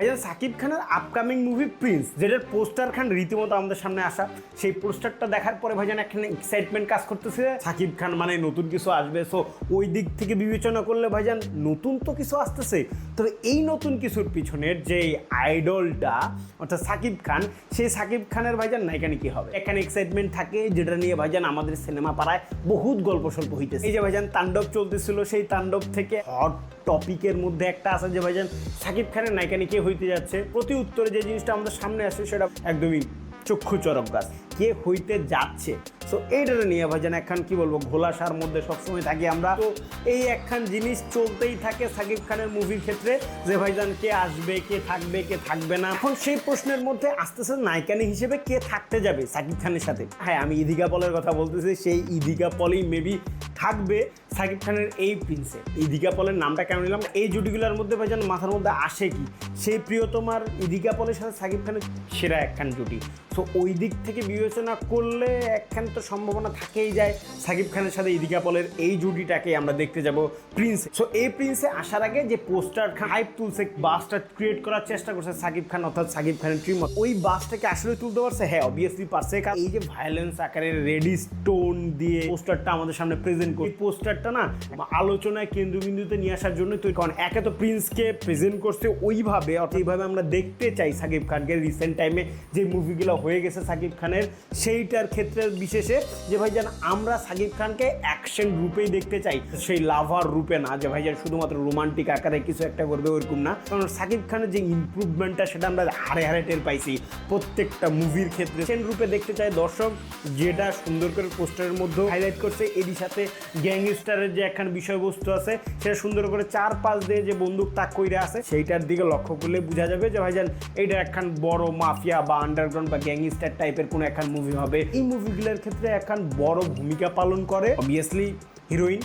ভাইজান সাকিব খানের upcoming movie Prince যেটার পোস্টার খান রীতিমতো আমাদের সামনে আসা, সেই পোস্টারটা দেখার পরে ভাইজান এখানে এক্সাইটমেন্ট কাজ করতেছে। সাকিব খান মানে নতুন কিছু আসবে সো ওই দিক থেকে বিবেচনা করলে ভাইজান নতুন তো কিছু আসতেছে। তবে এই নতুন কিছুর পিছনের যে আইডলটা অর্থাৎ সাকিব খান, সেই সাকিব খানের ভাইজান নায়িকানি কি হবে? এখানে এক্সাইটমেন্ট থাকে, যেটা নিয়ে ভাইজান আমাদের সিনেমা পাড়ায় বহুত গল্প স্বল্প হইতেছে। এই যে ভাইজান তাণ্ডব চলতেছিল, সেই তাণ্ডব থেকে হট টপিকের মধ্যে একটা আছে যে ভাইজান সাকিব খানের নায়িকানি কে হইতে যাচ্ছে। প্রতি উত্তরে যে জিনিসটা আমাদের সামনে আসে সেটা একদমই চক্ষু চরক গাছ কে হইতে যাচ্ছে? সো এইটারে নিয়ে ভাইজান একখান কি বলব ঘোলাসার মধ্যে সবসময় থাকি আমরা। তো এই একখান জিনিস চলতেই থাকে সাকিব খানের মুভির ক্ষেত্রে, যে ভাইজান কে আসবে, কে থাকবে কে থাকবে না। এখন সেই প্রশ্নের মধ্যে আসতেছে নায়িকানি হিসেবে কে থাকতে যাবে সাকিব খানের সাথে? হ্যাঁ আমি ইদিকা পলের কথা বলতেছি, সেই ইদিকা পলেই মেবি থাকবে। সাকিব খানের এই প্রিন্সে। ইদিকা পলের নামটা কেন নিলাম? এই জুটিগুলোর মধ্যে ভাইজান মাথার মধ্যে আসে কি? সেই প্রিয়তমার ইদিকা পলের সাথে সাকিব খানের সেরা একখান জুটি। তো ওই দিক থেকে বিবেচনা করলে একখান তো সম্ভাবনা থাকেই যায় সাকিব খানের সাথে ইদিকা পলের এই জুটিটাকে আমরা দেখতে যাব প্রিন্স। সো এই প্রিন্সে আসার আগে যে পোস্টার খান হাইপ তুলছে, বাসটা ক্রিয়েট করার চেষ্টা করছে সাকিব খান, অর্থাৎ সাকিব খানের ট্রিম ওই বাসটাকে আসলে তুলতে পারছে হ্যাঁ অবভিয়াসলি পারছে। কারণ এই যে ভায়োলেন্স আকারের রেডি স্টোন দিয়ে পোস্টারটা আমাদের সামনে প্রেজেন্ট করি পোস্টারটা না আলোচনায় কেন্দ্রবিন্দুতে নিয়ে আসার জন্য তুই কারণ একে তো প্রিন্সকে প্রেজেন্ট করছে ওইভাবে, অর্থাৎ এইভাবে আমরা দেখতে চাই সাকিব খানকে রিসেন্ট টাইমে যে মুভিগুলো হয়ে গেছে সাকিব খানের, সেইটার ক্ষেত্রে বিশেষে যে ভাই ভাইজান আমরা সাকিব খানকে অ্যাকশন রূপেই দেখতে চাই। সেই লাভার রূপে না, যে ভাইজান শুধুমাত্র রোমান্টিক আকারে কিছু একটা করবে ওরকম না। কারণ সাকিব খানের যে ইমপ্রুভমেন্টটা সেটা আমরা হারে হারে টের পাইছি প্রত্যেকটা মুভির ক্ষেত্রে। সেন রূপে দেখতে চাই দর্শক, যেটা সুন্দর করে পোস্টারের মধ্যে হাইলাইট করছে। এরই সাথে গ্যাংস্টারের যে একখান বিষয়বস্তু আছে, সেটা সুন্দর করে চার পাঁচ দিয়ে যে বন্দুক তাক করে আছে, সেইটার দিকে লক্ষ্য করলে বোঝা যাবে যে, ভাইজান, এইটা একখান বড় মাফিয়া বা আন্ডারগ্রাউন্ড বা গ্যাংস্টার টাইপের কোনো একখান মুভি হবে। এই মুভিগুলোর ক্ষেত্রে একখান বড় ভূমিকা পালন করে অবভিয়াসলি হিরোইন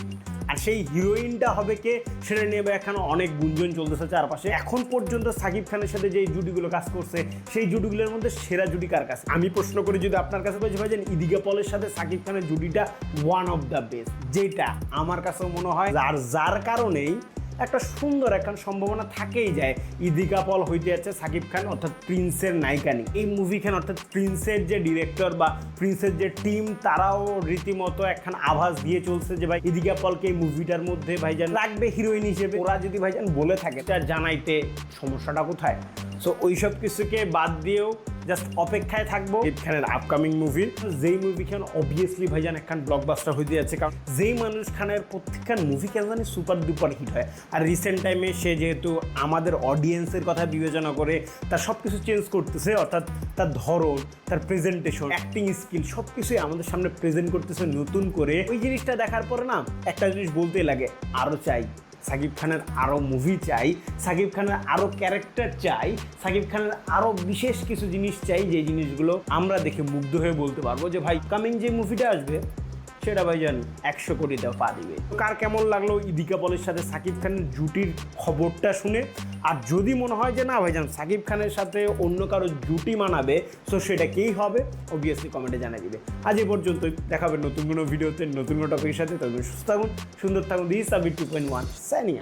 আর সেই হিরোইনটা হবে কে সেটা নিয়ে এখন অনেক গুঞ্জন চলতেছে চারপাশে। এখন পর্যন্ত সাকিব খানের সাথে যে জুটিগুলো কাজ করছে, সেই জুটিগুলোর মধ্যে সেরা জুটি কার কাছে? আমি প্রশ্ন করি যদি আপনার কাছে বলছি ভাই ইদিকা পলের সাথে সাকিব খানের জুটিটা ওয়ান অফ দ্য বেস্ট যেটা আমার কাছেও মনে হয় আর যার কারণেই একটা সুন্দর একটা সম্ভাবনা থাকেই যায়। ইদিকা পল হইতে যাচ্ছে সাকিব খান, অর্থাৎ প্রিন্সের নায়িকানি। এই মুভি খান অর্থাৎ প্রিন্সের যে ডিরেক্টর বা প্রিন্সের যে টিম তারাও রীতিমতো একখান আভাস দিয়ে চলছে যে, ভাই, ইদিকা পলকে এই মুভিটার মধ্যে ভাইজান রাখবে হিরোইন হিসেবে। ওরা যদি ভাইজান বলে থাকে, তার জানাইতে সমস্যাটা কোথায়? সো ওই সব কিছুকে বাদ দিয়েও জাস্ট অপেক্ষায় থাকব। খানের আপকামিং মুভি যেই মুভি খান অবভিয়াসলি ভাইজান একখান ব্লকবাস্টার হয়ে যাচ্ছে কারণ যেই মানুষ খানের প্রত্যেকখান মুভি কেন জানি সুপার ডুপার হিট হয়। আর রিসেন্ট টাইমে সে যেহেতু আমাদের অডিয়েন্সের কথা বিবেচনা করে তার সব কিছু চেঞ্জ করতেছে অর্থাৎ তার ধরন তার প্রেজেন্টেশন অ্যাক্টিং স্কিল সব কিছুই আমাদের সামনে প্রেজেন্ট করতেছে নতুন করে। ওই জিনিসটা দেখার পরে না একটা জিনিস বলতেই লাগে আরও চাই। সাকিব খানের আরও মুভি চাই, সাকিব খানের আরও ক্যারেক্টার চাই, সাকিব খানের আরও বিশেষ কিছু জিনিস চাই, যে জিনিসগুলো আমরা দেখে মুগ্ধ হয়ে বলতে পারব যে, ভাই কামিং যে মুভিটা আসবে সেটা ভাইজান একশো কোটি দেওয়া পা দিবে। কার কেমন লাগল ইদিকা পলের সাথে সাকিব খানের জুটির খবরটা শুনে? আর যদি মনে হয় যে না ভাইজান, সাকিব খানের সাথে অন্য কারও জুটি মানাবে, তো সেটা কেই হবে? অবভিয়াসলি কমেন্টে জানা দিবে। আজ এ পর্যন্তই। দেখাবে নতুন কোনো ভিডিওতে, নতুন কোনো টপিকের সাথে। তবে সুস্থ থাকুন, সুন্দর থাকুন। দিস আবি টু পয়েন্ট ওয়ান সাইনিং